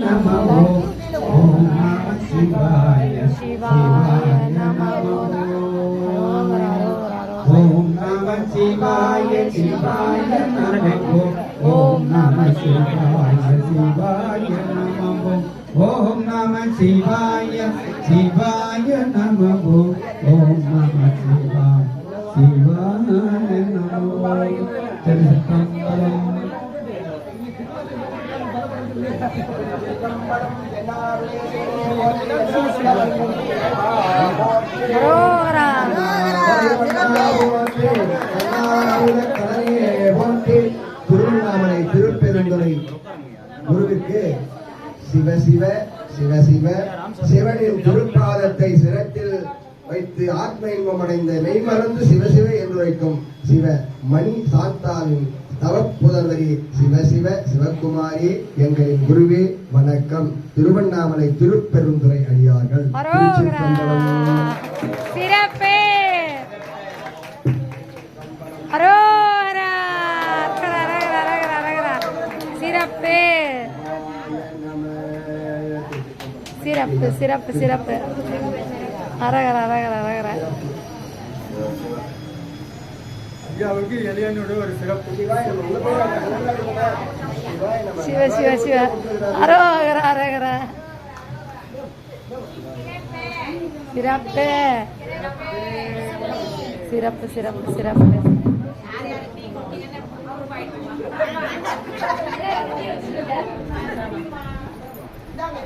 नमो ॐ नमः शिवाय शिवाय नमो ॐ नमः शिवाय शिवाय नमो ॐ नमः शिवाय शिवाय नमो ॐ नमः शिवाय शिवाय नमो ॐ नमः शिवाय शिवाय नमो चन्द्रकमलम् திருவண்ணாமலை திருப்பெருந்துறை குருவிற்கு சிவ சிவ சிவ சிவ சிவனின் திருப்பாதத்தை சிரத்தில் வைத்து ஆத்ம இன்பம் அடைந்த மெய்மறந்து சிவ என்று வைக்கும் சிவ மணி சாந்தாவின் தவப்புதல்வரி சிவ சிவ சிவகுமாரி எங்களின் குருவே வணக்கம். திருவண்ணாமலை திருப்பெருந்துறை அடியார்கள். திருச்சிற்றம்பலம். சிறப்பு. சிறப்பு. சிறப்பு சிறப்பு சிறப்பு. அரகர அரகர அரகர. ஐயாவுக்கு எளியனோட ஒரு சிறப்பு. சிவ சிவ சிவ. அரோகர அரகர சிறப்பு. சிறப்பு சிறப்பு சிறப்பு.